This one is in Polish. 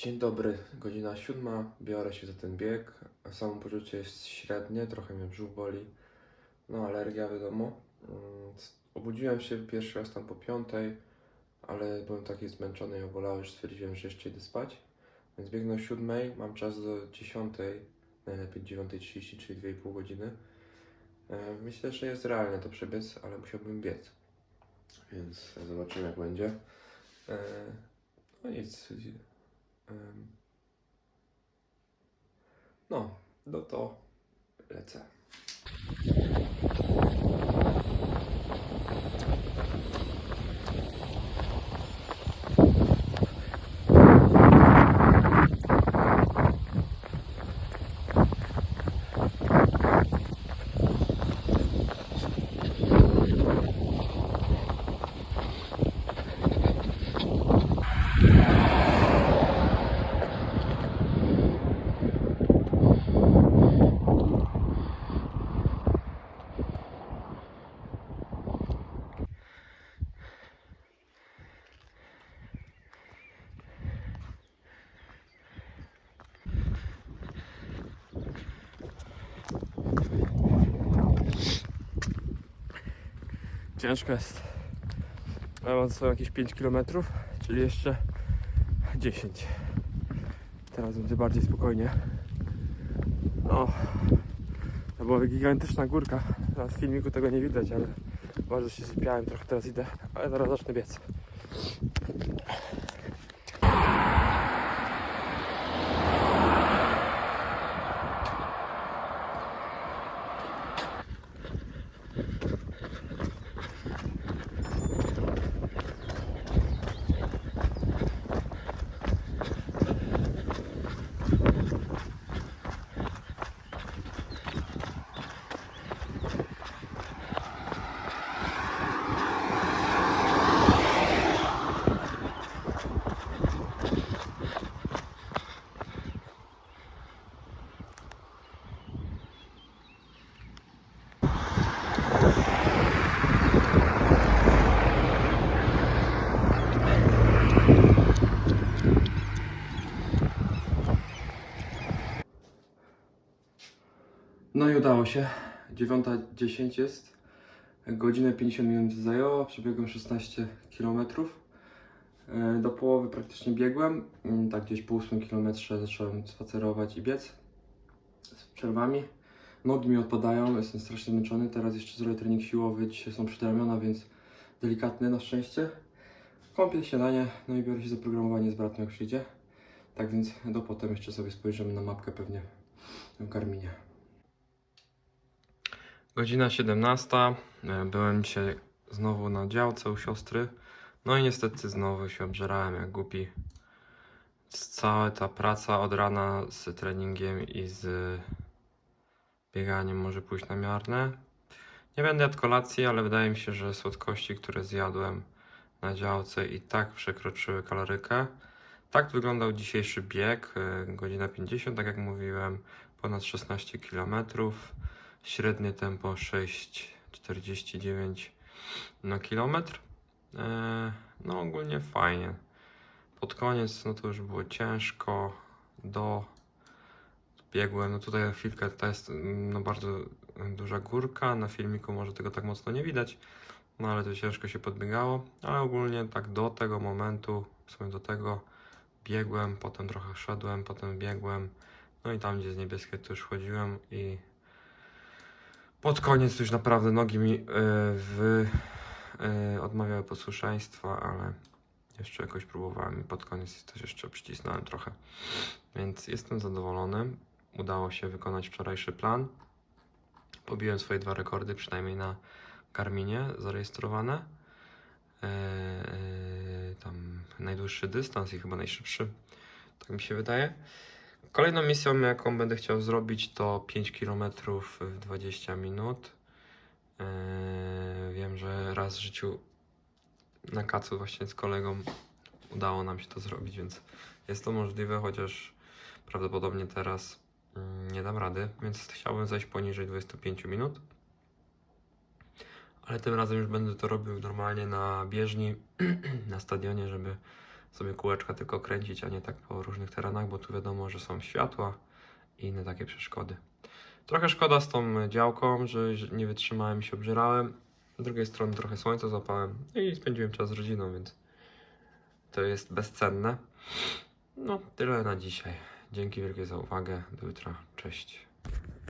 Dzień dobry, godzina siódma, biorę się za ten bieg. Samopoczucie jest średnie, trochę mnie brzuch boli. No, alergia wiadomo. Mm, Obudziłem się pierwszy raz tam po piątej, ale byłem taki zmęczony i obolały, że stwierdziłem, że jeszcze idę spać. Więc biegnę o siódmej, mam czas do dziesiątej, najlepiej 9.30, czyli 2,5 godziny. E, Myślę, że jest realne to przebiec, ale musiałbym biec. Więc zobaczymy jak będzie. E, No nic. No, no to lecę. Ciężko jest. Ja mam są jakieś 5 km, czyli jeszcze 10. Teraz będzie bardziej spokojnie. No, to była gigantyczna górka. Na filmiku tego nie widać, ale bardzo się sypiałem, trochę teraz idę, ale zaraz zacznę biec. No i udało się. 9.10 jest. Godzinę 50 minut zajęło. Przebiegłem 16 km. Do połowy praktycznie biegłem. Mm, Tak gdzieś po 8 km zacząłem spacerować i biec z przerwami. Nogi mi odpadają, jestem strasznie zmęczony. Teraz jeszcze zrobię trening siłowy. Dzisiaj są przedramiona, więc delikatny na szczęście. Kąpiel, śniadanie, no i biorę się za programowanie z bratem jak przyjdzie. Tak więc do potem jeszcze sobie spojrzymy na mapkę pewnie w Garminie. Godzina 17. E, Byłem dzisiaj znowu na działce u siostry. No i niestety znowu się obżerałem jak głupi. Cała ta praca od rana z treningiem i z bieganiem może pójść na miarne. Nie będę jadł kolacji, ale wydaje mi się, że słodkości, które zjadłem na działce i tak przekroczyły kalorykę. Tak wyglądał dzisiejszy bieg. e, Godzina 50, tak jak mówiłem, ponad 16 kilometrów. Średnie tempo 6,49 na kilometr. E, No ogólnie fajnie. Pod koniec no to już było ciężko. Do biegłem, no tutaj chwilkę to jest mm, no bardzo duża górka. Na filmiku może tego tak mocno nie widać. No ale to ciężko się podbiegało. Ale ogólnie tak do tego momentu, w sumie do tego biegłem, potem trochę szedłem, potem biegłem. No i tam gdzie jest niebieskie to już chodziłem i pod koniec już naprawdę nogi mi y, w, y, odmawiały posłuszeństwa, ale jeszcze jakoś próbowałem i pod koniec też jeszcze przycisnąłem trochę. Więc jestem zadowolony. Udało się wykonać wczorajszy plan. Pobiłem swoje dwa rekordy, przynajmniej na Garminie zarejestrowane. E, e, tam najdłuższy dystans i chyba najszybszy. Tak mi się wydaje. Kolejną misją, jaką będę chciał zrobić, to 5 km w 20 minut. Eee, wiem, że raz w życiu na kacu właśnie z kolegą udało nam się to zrobić, więc jest to możliwe, chociaż prawdopodobnie teraz nie dam rady, więc chciałbym zejść poniżej 25 minut. Ale tym razem już będę to robił normalnie na bieżni, na stadionie, żeby sobie kółeczka tylko kręcić, a nie tak po różnych terenach, bo tu wiadomo, że są światła i inne takie przeszkody. Trochę szkoda z tą działką, że nie wytrzymałem się obżerałem. Z drugiej strony trochę słońca złapałem no i spędziłem czas z rodziną, więc to jest bezcenne. No, tyle na dzisiaj. Dzięki wielkie za uwagę. Do jutra. Cześć.